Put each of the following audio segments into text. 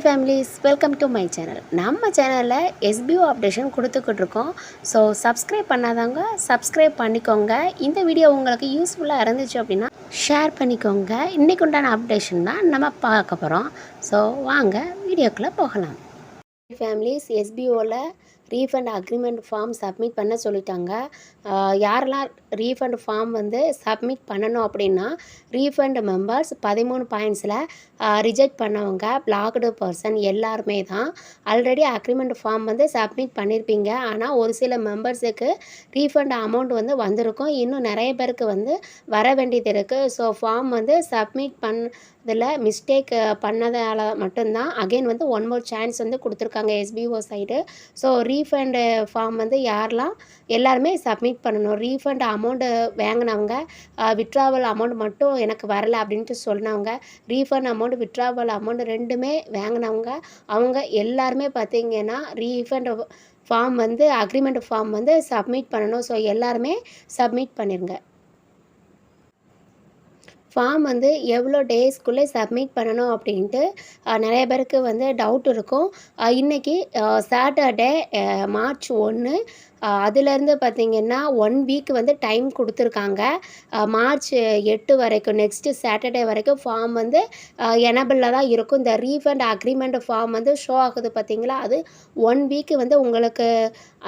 Hi families welcome to my channel நம்ம சேனலில் SPO updation கொடுத்துக்கிட்டு இருக்கோம் ஸோ சப்ஸ்கிரைப் பண்ணாதவங்க சப்ஸ்கிரைப் பண்ணிக்கோங்க. இந்த வீடியோ உங்களுக்கு யூஸ்ஃபுல்லாக இருந்துச்சு அப்படின்னா ஷேர் பண்ணிக்கோங்க. இன்றைக்கு உண்டான அப்டேஷன் தான் நம்ம பார்க்க போகிறோம் ஸோ வாங்க வீடியோக்குள்ளே போகலாம். ஃபேமிலிஸ் எஸ்பிஓவில் ரீஃபண்ட் அக்ரிமெண்ட் ஃபார்ம் சப்மிட் பண்ண சொல்லிட்டாங்க. யாரெல்லாம் ரீஃபண்ட் ஃபார்ம் வந்து சப்மிட் பண்ணணும் அப்படின்னா ரீஃபண்ட் மெம்பர்ஸ் பதிமூணு பாயிண்ட்ஸில் ரிஜெக்ட் பண்ணவங்க பிளாக்டு பர்சன் எல்லாருமே தான். ஆல்ரெடி அக்ரிமெண்ட் ஃபார்ம் வந்து சப்மிட் பண்ணியிருப்பீங்க ஆனால் ஒரு சில மெம்பர்ஸுக்கு ரீஃபண்ட் அமௌண்ட் வந்து வந்திருக்கும். இன்னும் நிறைய பேருக்கு வந்து வர வேண்டியது இருக்குது ஸோ ஃபார்ம் வந்து சப்மிட் பண் இதில் மிஸ்டேக் பண்ணதால் மட்டும்தான். அகைன் வந்து ஒன் மோர் சான்ஸ் வந்து கொடுத்துருக்காங்க SPO side so refund form வந்து யாரெல்லாம் எல்லாருமே சப்மிட் பண்ணணும். ரீஃபண்ட் அமௌண்ட்டு வாங்கினவங்க விட்ராவல் அமௌண்ட் மட்டும் எனக்கு வரலை அப்படின்ட்டு சொன்னவங்க ரீஃபண்ட் அமௌண்ட் விட்ராவல் அமௌண்ட் ரெண்டுமே வாங்கினவங்க. அவங்க எல்லாருமே பார்த்தீங்கன்னா ரீஃபண்ட் ஃபார்ம் வந்து அக்ரிமெண்ட் ஃபார்ம் வந்து சப்மிட் பண்ணணும். ஸோ எல்லாருமே சப்மிட் பண்ணிடுங்க ஃபார்ம் வந்து எவ்வளோ டேஸ்க்குள்ளே சப்மிட் பண்ணணும் அப்படின்ட்டு நிறைய பேருக்கு வந்து டவுட் இருக்கும். இன்றைக்கி சாட்டர்டே மார்ச் ஒன்று அதுலேருந்து பார்த்திங்கன்னா ஒன் வீக் வந்து டைம் கொடுத்துருக்காங்க. மார்ச் எட்டு வரைக்கும் நெக்ஸ்ட்டு சாட்டர்டே வரைக்கும் ஃபார்ம் வந்து எனபிளில் தான் இருக்கும். இந்த ரீஃபண்ட் அக்ரிமெண்ட் ஃபார்ம் வந்து ஷோ ஆகுது பார்த்திங்களா அது ஒன் வீக்கு வந்து உங்களுக்கு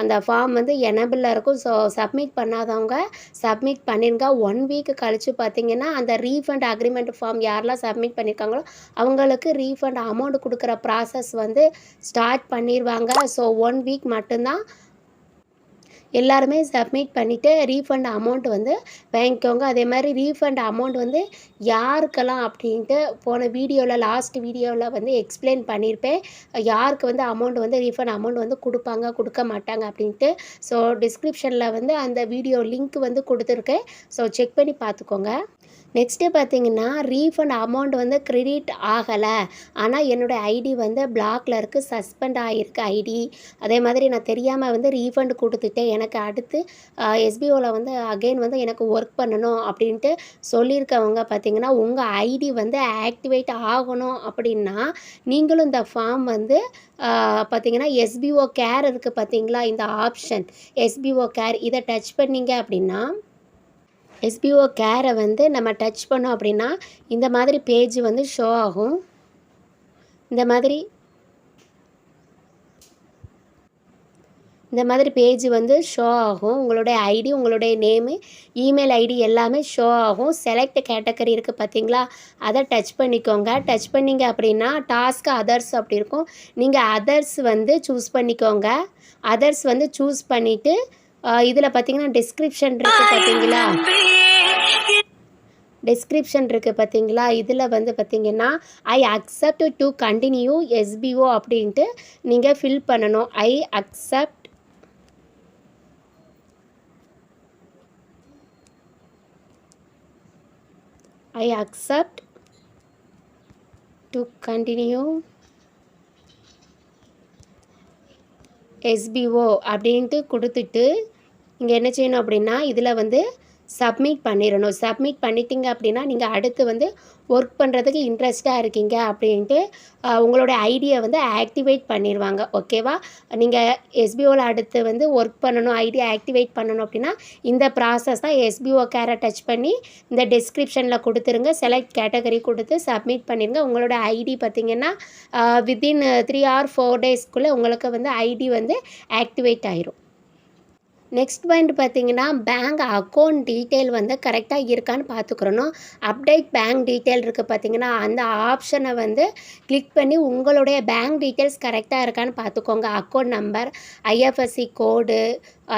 அந்த ஃபார்ம் வந்து எனபிளில் இருக்கும். ஸோ சப்மிட் பண்ணாதவங்க சப்மிட் பண்ணிருங்க. ஒன் வீக் கழித்து பார்த்தீங்கன்னா அந்த ரீஃபண்ட் அக்ரிமெண்ட் ஃபார்ம் யாரெல்லாம் சப்மிட் பண்ணியிருக்காங்களோ அவங்களுக்கு ரீஃபண்ட் அமௌண்ட் கொடுக்குற ப்ராசஸ் வந்து ஸ்டார்ட் பண்ணிடுவாங்க ஸோ ஒன் வீக் மட்டும்தான் எல்லாருமே சப்மிட் பண்ணிவிட்டு ரீஃபண்ட் அமௌண்ட் வந்து வாங்கிக்கோங்க. அதே மாதிரி ரீஃபண்ட் அமௌண்ட் வந்து யாருக்கெல்லாம் அப்படின்ட்டு போன வீடியோவில் லாஸ்ட் வீடியோவில் வந்து எக்ஸ்பிளைன் பண்ணியிருப்பேன் யாருக்கு வந்து அமௌண்ட் வந்து ரீஃபண்ட் அமௌண்ட் வந்து கொடுப்பாங்க கொடுக்க மாட்டாங்க அப்படின்ட்டு. ஸோ டிஸ்கிரிப்ஷனில் வந்து அந்த வீடியோ லிங்க் வந்து கொடுத்துருக்கேன். ஸோ செக் பண்ணி பார்த்துக்கோங்க. நெக்ஸ்ட்டு பார்த்தீங்கன்னா ரீஃபண்ட் அமௌண்ட் வந்து கிரெடிட் ஆகலை. ஆனால் என்னோடய ஐடி வந்து பிளாக்ல இருக்குது சஸ்பெண்ட் ஆகிருக்கு ஐடி அதே மாதிரி நான் தெரியாமல் வந்து ரீஃபண்ட் கொடுத்துட்டேன். எனக்கு அடுத்து எஸ்பிஓவில் வந்து அகைன் வந்து எனக்கு ஒர்க் பண்ணணும் அப்படின்ட்டு சொல்லியிருக்கவங்க பார்த்தீங்கன்னா உங்கள் ஐடி வந்து ஆக்டிவேட் ஆகணும் அப்படின்னா நீங்களும் இந்த ஃபார்ம் வந்து பார்த்தீங்கன்னா எஸ்பிஓ கேர் இருக்குது பார்த்தீங்களா? இந்த ஆப்ஷன் எஸ்பிஓ கேர் இதை டச் பண்ணீங்க அப்படின்னா எஸ்பிஓ கேரை வந்து நம்ம டச் பண்ணோம் அப்படின்னா இந்த மாதிரி பேஜ் வந்து ஷோ ஆகும். இந்த மாதிரி இந்த மாதிரி பேஜ் வந்து ஷோ ஆகும். உங்களுடைய ஐடி உங்களுடைய நேமு இமெயில் ஐடி எல்லாமே ஷோ ஆகும். செலக்ட் கேட்டகரி இருக்குது பார்த்தீங்களா அதை டச் பண்ணிக்கோங்க. டச் பண்ணிங்க அப்படின்னா டாஸ்க் அதர்ஸ் அப்படி இருக்கும். நீங்கள் அதர்ஸ் வந்து சூஸ் பண்ணிக்கோங்க. அதர்ஸ் வந்து சூஸ் பண்ணிவிட்டு இதில் பார்த்தீங்கன்னா டிஸ்கிரிப்ஷன் இருக்குது பார்த்தீங்களா டிஸ்கிரிப்ஷன் இருக்குது பார்த்தீங்களா இதில் வந்து பார்த்தீங்கன்னா I accept to continue SPO அப்படின்ட்டு நீங்கள் ஃபில் பண்ணணும். I accept I accept to continue SPO அப்படின்ட்டு கொடுத்துட்டு இங்கே என்ன செய்யணும் அப்படின்னா இதில் வந்து சப்மிட் பண்ணிடணும் சப்மிட் பண்ணிட்டீங்க அப்படின்னா நீங்கள் அடுத்து வந்து ஒர்க் பண்ணுறதுக்கு இன்ட்ரெஸ்ட்டாக இருக்கீங்க அப்படின்ட்டு உங்களோட ஐடியை வந்து ஆக்டிவேட் பண்ணிடுவாங்க ஓகேவா நீங்கள் எஸ்பிஓவில் அடுத்து வந்து ஒர்க் பண்ணணும் ஐடியா ஆக்டிவேட் பண்ணணும் அப்படின்னா இந்த ப்ராசஸ் தான் எஸ்பிஓ கேரை டச் பண்ணி இந்த டிஸ்கிரிப்ஷனில் கொடுத்துருங்க. செலக்ட் கேட்டகரி கொடுத்து சப்மிட் பண்ணிடுங்க உங்களோட ஐடி பார்த்தீங்கன்னா வித்தின் த்ரீ ஆர் ஃபோர் டேஸ்க்குள்ளே உங்களுக்கு வந்து ஐடி வந்து ஆக்டிவேட் ஆயிரும். நெக்ஸ்ட் பாயிண்ட் பார்த்தீங்கன்னா பேங்க் அக்கௌண்ட் டீட்டெயில் வந்து கரெக்டாக இருக்கான்னு பார்த்துக்கிறணும். அப்டேட் பேங்க் டீட்டெயில் இருக்குது பார்த்தீங்கன்னா அந்த ஆப்ஷனை வந்து கிளிக் பண்ணி உங்களுடைய பேங்க் டீட்டெயில்ஸ் கரெக்டாக இருக்கான்னு பார்த்துக்கோங்க. அக்கௌண்ட் நம்பர் ஐஎஃப்எஸ்சி கோடு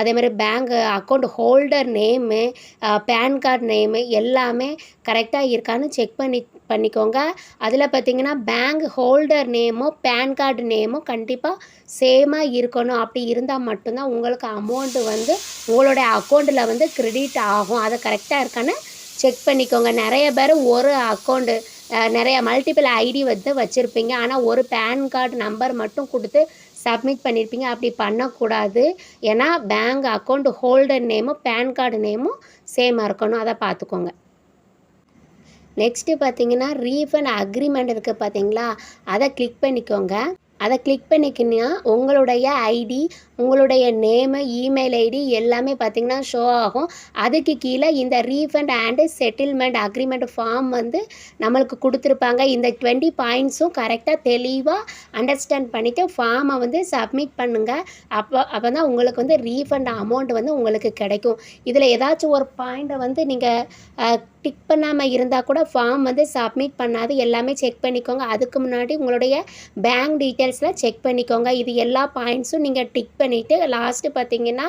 அதே மாதிரி bank account holder name PAN card name எல்லாமே கரெக்டாக இருக்கான்னு செக் பண்ணி பண்ணிக்கோங்க. அதில் பார்த்தீங்கன்னா பேங்க் ஹோல்டர் நேமும் பேன் கார்டு நேமும் கண்டிப்பாக சேமாக இருக்கணும். அப்படி இருந்தால் மட்டும்தான் உங்களுக்கு அமௌண்ட்டு வந்து உங்களுடைய அக்கௌண்ட்டில் வந்து கிரெடிட் ஆகும். அதை கரெக்டாக இருக்கான்னு செக் பண்ணிக்கோங்க. நிறைய பேர் ஒரு அக்கௌண்ட்டு நிறைய மல்டிபிள் ஐடி வந்து வச்சுருப்பீங்க. ஆனால் ஒரு பேன் கார்டு நம்பர் மட்டும் கொடுத்து சப்மிட் பண்ணியிருப்பீங்க அப்படி பண்ணக்கூடாது. ஏன்னா பேங்க் அக்கௌண்ட் ஹோல்டர் நேமும் பேன் கார்டு நேமும் சேமாக இருக்கணும். அதை பார்த்துக்கோங்க. நெக்ஸ்ட்டு பார்த்தீங்கன்னா ரீஃபண்ட் அக்ரிமெண்ட் இருக்குது பார்த்தீங்களா? அதை கிளிக் பண்ணிக்கோங்க. அதை கிளிக் பண்ணிக்கினா உங்களுடைய ஐடி உங்களுடைய நேமு இமெயில் ஐடி எல்லாமே பார்த்தீங்கன்னா ஷோ ஆகும். அதுக்கு கீழே இந்த refund and settlement agreement form வந்து நம்மளுக்கு கொடுத்துருப்பாங்க. இந்த டுவெண்ட்டி பாயிண்ட்ஸும் கரெக்டாக தெளிவாக அண்டர்ஸ்டாண்ட் பண்ணிவிட்டு ஃபார்மை வந்து சப்மிட் பண்ணுங்கள் அப்போ அப்போ தான் உங்களுக்கு வந்து ரீஃபண்ட் அமௌண்ட் வந்து உங்களுக்கு கிடைக்கும். இதில் ஏதாச்சும் ஒரு பாயிண்ட்டை வந்து நீங்கள் டிக் பண்ணாமல் இருந்தால் கூட ஃபார்ம் வந்து சப்மிட் பண்ணாது. எல்லாமே செக் பண்ணிக்கோங்க. அதுக்கு முன்னாடி உங்களுடைய பேங்க் டீட்டெயில் டீட்டெயில்ஸில் செக் பண்ணிக்கோங்க. இது எல்லா பாயிண்ட்ஸும் நீங்கள் டிக் பண்ணிவிட்டு லாஸ்ட்டு பார்த்தீங்கன்னா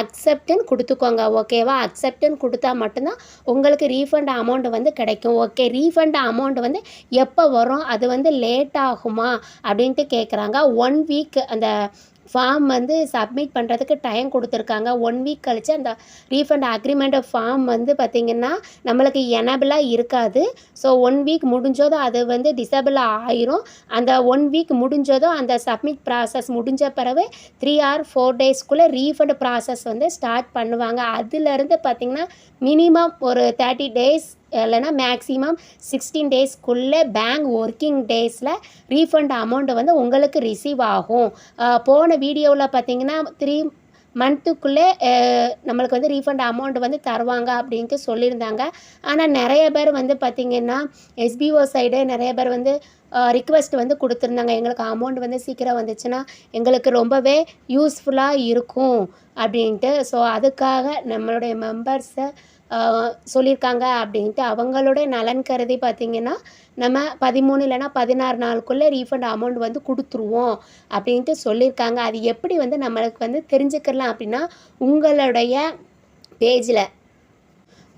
அக்செப்ட்னு கொடுத்துக்கோங்க ஓகேவா அக்செப்டன் கொடுத்தா மட்டும்தான் உங்களுக்கு ரீஃபண்ட் அமௌண்ட் வந்து கிடைக்கும் ஓகே ரீஃபண்ட் அமௌண்ட் வந்து எப்போ வரும்? அது வந்து லேட் ஆகுமா? அப்படின்ட்டு கேட்குறாங்க ஒன் வீக் அந்த ஃபார்ம் வந்து சப்மிட் பண்ணுறதுக்கு டைம் கொடுத்துருக்காங்க. ஒன் வீக் கழித்து அந்த ரீஃபண்ட் அக்ரிமெண்ட் ஃபார்ம் வந்து பார்த்திங்கன்னா நம்மளுக்கு எனபிளாக இருக்காது. ஸோ ஒன் வீக் முடிஞ்சதும் அது வந்து டிசபிள் ஆயிரும். அந்த ஒன் வீக் முடிஞ்சதும் அந்த சப்மிட் ப்ராசஸ் முடிஞ்ச பிறகு த்ரீ ஆர் ஃபோர் டேஸ்க்குள்ளே ரீஃபண்ட் ப்ராசஸ் வந்து ஸ்டார்ட் பண்ணுவாங்க. அதுலேருந்து பார்த்திங்கன்னா மினிமம் ஒரு தேர்ட்டி டேஸ் இல்லைன்னா மேக்ஸிமம் சிக்ஸ்டீன் டேஸ்க்குள்ளே பேங்க் ஒர்க்கிங் டேஸில் ரீஃபண்ட் அமௌண்ட் வந்து உங்களுக்கு ரிசீவ் ஆகும். போன வீடியோவில் பார்த்தீங்கன்னா த்ரீ மந்த்துக்குள்ளே நம்மளுக்கு வந்து ரீஃபண்ட் அமௌண்ட் வந்து தருவாங்க அப்படின்ட்டு சொல்லியிருந்தாங்க. ஆனால் நிறைய பேர் வந்து பார்த்திங்கன்னா எஸ்பிஓ சைடு நிறைய பேர் வந்து ரிக்வெஸ்ட் வந்து கொடுத்துருந்தாங்க. எங்களுக்கு அமௌண்ட் வந்து சீக்கிரம் வந்துச்சுன்னா எங்களுக்கு ரொம்பவே யூஸ்ஃபுல்லாக இருக்கும் அப்படின்ட்டு. ஸோ அதுக்காக நம்மளுடைய மெம்பர்ஸை சொல்லியிருக்காங்க அப்படின்ட்டு அவங்களுடைய நலன் கருதி பார்த்திங்கன்னா நம்ம பதிமூணு இல்லைன்னா பதினாறு நாளுக்குள்ளே ரீஃபண்ட் அமௌண்ட் வந்து கொடுத்துருவோம் அப்படின்ட்டு சொல்லியிருக்காங்க. அது எப்படி வந்து நம்மளுக்கு வந்து தெரிஞ்சுக்கலாம் அப்படின்னா உங்களுடைய பேஜில்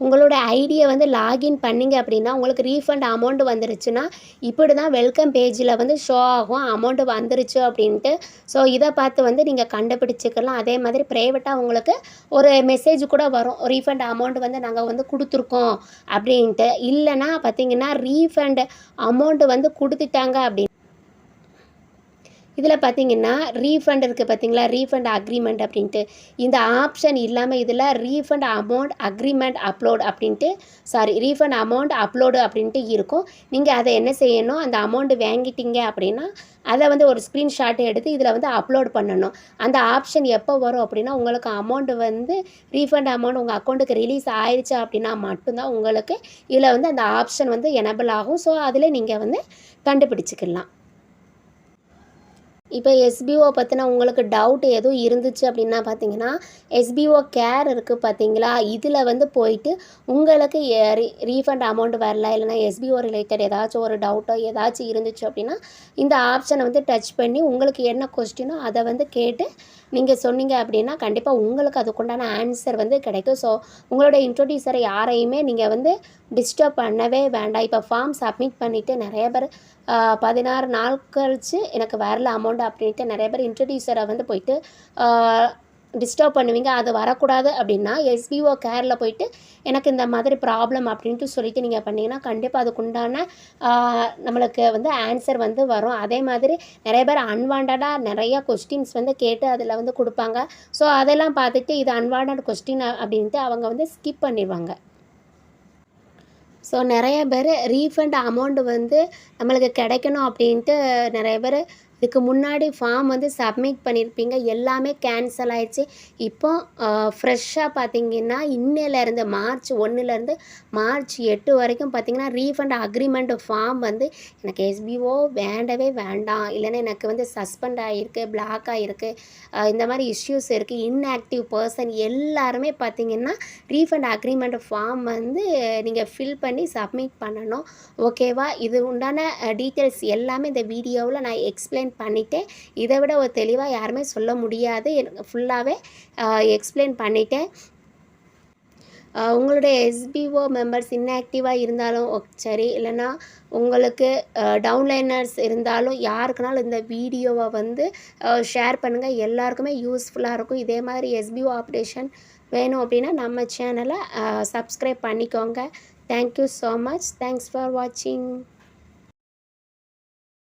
உங்களோட ஐடியை வந்து லாகின் பண்ணிங்க அப்படின்னா உங்களுக்கு ரீஃபண்ட் அமௌண்ட் வந்துருச்சுன்னா இப்படி தான் வெல்கம் பேஜில் வந்து ஷோ ஆகும் அமௌண்ட் வந்துருச்சு அப்படின்ட்டு. ஸோ இதை பார்த்து வந்து நீங்கள் கண்டுபிடிச்சிக்கலாம். அதே மாதிரி ப்ரைவேட்டாக உங்களுக்கு ஒரு மெசேஜ் கூட வரும். ரீஃபண்ட் அமௌண்ட் வந்து நாங்கள் வந்து கொடுத்துருக்கோம் அப்படின்ட்டு. இல்லைன்னா பார்த்தீங்கன்னா ரீஃபண்ட் அமௌண்ட் வந்து கொடுத்துட்டாங்க அப்படின்னு இதில் பார்த்தீங்கன்னா ரீஃபண்ட் இருக்குது பார்த்தீங்களா? ரீஃபண்ட் அக்ரிமெண்ட் அப்படின்ட்டு. இந்த ஆப்ஷன் இல்லாமல் இதில் ரீஃபண்ட் அமௌண்ட் அக்ரிமெண்ட் அப்லோட் அப்படின்ட்டு சாரி ரீஃபண்ட் அமௌண்ட் அப்லோடு அப்படின்ட்டு இருக்கும். நீங்கள் அதை என்ன செய்யணும்? அந்த அமௌண்ட் வாங்கிட்டீங்க அப்படின்னா அதை வந்து ஒரு ஸ்க்ரீன்ஷாட் எடுத்து இதில் வந்து அப்லோட் பண்ணணும். அந்த ஆப்ஷன் எப்போ வரும் அப்படின்னா உங்களுக்கு அமௌண்ட் வந்து ரீஃபண்ட் அமௌண்ட் உங்கள் அக்கௌண்ட்டுக்கு ரிலீஸ் ஆயிடுச்சு அப்படின்னா மட்டும்தான் உங்களுக்கு இதில் வந்து அந்த ஆப்ஷன் வந்து எனபிள் ஆகும். ஸோ அதில் நீங்கள் வந்து கண்டுபிடிச்சிக்கலாம். இப்போ எஸ்பிஓ பற்றின உங்களுக்கு டவுட் எதுவும் இருந்துச்சு அப்படின்னா பார்த்தீங்கன்னா எஸ்பிஓ கேர் இருக்குது பார்த்தீங்களா? இதில் வந்து போயிட்டு உங்களுக்கு ரீஃபண்ட் அமௌண்ட் வரல இல்லைனா எஸ்பிஓ ரிலேட்டட் ஏதாச்சும் ஒரு டவுட்டோ ஏதாச்சும் இருந்துச்சு அப்படின்னா இந்த ஆப்ஷனை வந்து டச் பண்ணி உங்களுக்கு என்ன கொஸ்டினோ அதை வந்து கேட்டு நீங்கள் சொன்னீங்க அப்படின்னா கண்டிப்பாக உங்களுக்கு அதுக்குண்டான ஆன்சர் வந்து கிடைக்கும். ஸோ உங்களோட இன்ட்ரொடியூசரை யாரையுமே நீங்கள் வந்து டிஸ்டர்ப் பண்ணவே வேண்டாம். இப்போ ஃபார்ம் சப்மிட் பண்ணிவிட்டு நிறைய பேர் பதினாறு நாள் கழிச்சு எனக்கு வரல அமௌண்ட் அப்படின்ட்டு நிறைய பேர் இன்ட்ரடியூசரை வந்து போயிட்டு டிஸ்டர்ப் பண்ணுவீங்க அது வரக்கூடாது அப்படின்னா எஸ்பிஓ கேரில் போயிட்டு எனக்கு இந்த மாதிரி ப்ராப்ளம் அப்படின்ட்டு சொல்லிட்டு நீங்கள் பண்ணீங்கன்னா கண்டிப்பாக அதுக்குண்டான நம்மளுக்கு வந்து ஆன்சர் வந்து வரும். அதே மாதிரி நிறைய பேர் அன்வான்டாக நிறைய கொஸ்டின்ஸ் வந்து கேட்டு அதில் வந்து கொடுப்பாங்க. ஸோ அதெல்லாம் பார்த்துட்டு இது அன்வான்ட் கொஸ்டின் அப்படின்ட்டு அவங்க வந்து ஸ்கிப் பண்ணிடுவாங்க. ஸோ நிறைய பேர் ரீஃபண்ட் அமௌண்ட் வந்து நம்மளுக்கு கிடைக்கணும் அப்படின்ட்டு நிறைய பேர் இதுக்கு முன்னாடி ஃபார்ம் வந்து சப்மிட் பண்ணியிருப்பீங்க எல்லாமே கேன்சல் ஆயிடுச்சு. இப்போ ஃப்ரெஷ்ஷாக பார்த்தீங்கன்னா இன்னையிலேருந்து மார்ச் ஒன்றுலேருந்து மார்ச் எட்டு வரைக்கும் பார்த்தீங்கன்னா ரீஃபண்ட் அக்ரிமெண்ட் ஃபார்ம் வந்து எனக்கு எஸ்பிஓ வேண்டவே வேண்டாம். இல்லைன்னா எனக்கு வந்து சஸ்பெண்ட் ஆகிருக்கு பிளாக் ஆகிருக்கு இந்த மாதிரி இஷ்யூஸ் இருக்குது இன்ஆக்டிவ் பர்சன் எல்லாருமே பார்த்தீங்கன்னா ரீஃபண்ட் அக்ரிமெண்ட் ஃபார்ம் வந்து நீங்கள் ஃபில் பண்ணி சப்மிட் பண்ணணும். ஓகேவா இது உண்டான டீட்டெயில்ஸ் எல்லாமே இந்த வீடியோவில் நான் எக்ஸ்பிளைன் பண்ணிவிட்டேன் இதை விட ஒரு தெளிவாக யாருமே சொல்ல முடியாது. எனக்கு ஃபுல்லாகவே எக்ஸ்பிளைன் பண்ணிட்டேன். உங்களுடைய எஸ்பிஓ மெம்பர்ஸ் இன்ஆக்டிவாக இருந்தாலும் சரி. இல்லைன்னா உங்களுக்கு டவுன்லைனர்ஸ் இருந்தாலும் யாருக்குனாலும் இந்த வீடியோவை வந்து ஷேர் பண்ணுங்கள் எல்லாருக்குமே யூஸ்ஃபுல்லாக இருக்கும். இதே மாதிரி எஸ்பிஓ ஆப்ரேஷன் வேணும் அப்படின்னா நம்ம சேனலை சப்ஸ்கிரைப் பண்ணிக்கோங்க. Thank you so much thanks for வாட்சிங்